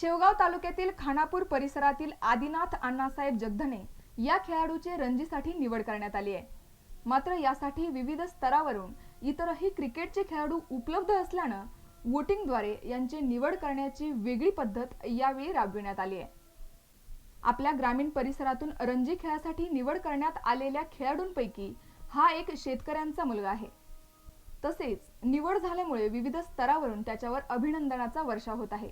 शेवगाव तालुक्यातील खानापूर परिसरातील आदिनाथ अण्णासाहेब जगधने या खेळाडूचे रणजीसाठी निवड करण्यात आली आहे. मात्र यासाठी विविध स्तरावरून इतरही क्रिकेटचे खेळाडू उपलब्ध असल्यानं वोटिंगद्वारे यांची निवड करण्याची वेगळी पद्धत यावेळी राबविण्यात आली आहे. आपल्या ग्रामीण परिसरातून रणजी खेळासाठी निवड करण्यात आलेल्या खेळाडूंपैकी हा एक शेतकऱ्यांचा मुलगा आहे. तसेच निवड झाल्यामुळे विविध स्तरावरून त्याच्यावर अभिनंदनाचा वर्षाव होत आहे.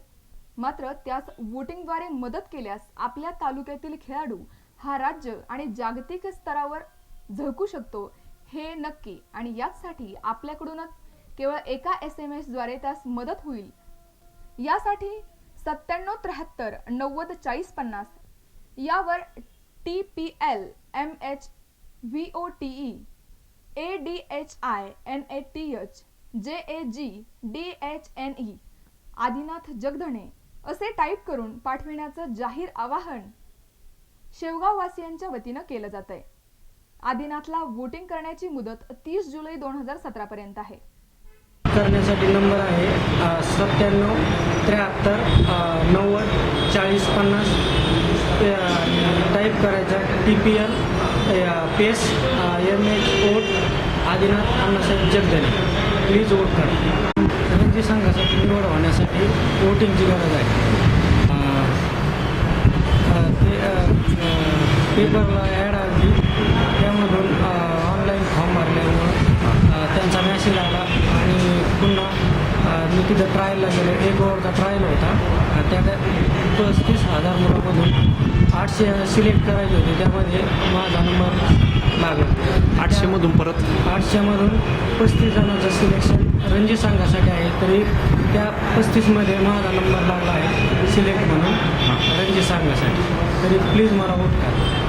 मात्र त्यास वोटिंगद्वारे मदत केल्यास आपल्या तालुक्यातील खेळाडू हा राज्य आणि जागतिक स्तरावर झळकू शकतो हे नक्की. आणि याचसाठी आपल्याकडूनच केवळ एका एस एम एसद्वारे त्यास मदत होईल. यासाठी सत्त्याण्णव त्र्याहत्तर नव्वद चाळीस पन्नास यावर T P L M H V O T E A D H I N A T H J A G D H N E Adinath Jagdhane असे टाईप करून पाठविण्याचं जाहीर आवाहन शेवगाववासियांच्या वतीनं केलं जात आहे आदिनाथला वोटिंग करण्याची मुदत तीस जुलै दोन हजार सतरा पर्यंत आहे. करण्यासाठी नंबर आहे सत्त्याण्णव त्र्याहत्तर नव्वद चाळीस पन्नास. टाईप करायचा T P L space M H oat Adinath Annasaheb Jagdane please vote करा रणजी संघासाठी निवड होण्यासाठी वोटिंगची गरज आहे. ते पेपरला ॲड आली. त्यामधून ऑनलाईन फॉर्म भरल्यामुळं त्यांचा मॅसेज आला आणि पुन्हा मी तिथं ट्रायलला गेलो. एक ओव्हरचा ट्रायल होता. त्या पस्तीस हजार मुलामधून आठशे सिलेक्ट करायचे होते. त्यामध्ये माझा नंबर लागला. आठशेमधून परत? आठशेमधून पस्तीस जणांचं सिलेक्शन रणजी संघासाठी आहे. तरी त्या पस्तीसमध्ये माझा नंबर लागला आहे सिलेक्ट म्हणून रणजी संघासाठी. तरी प्लीज मला वोट करा.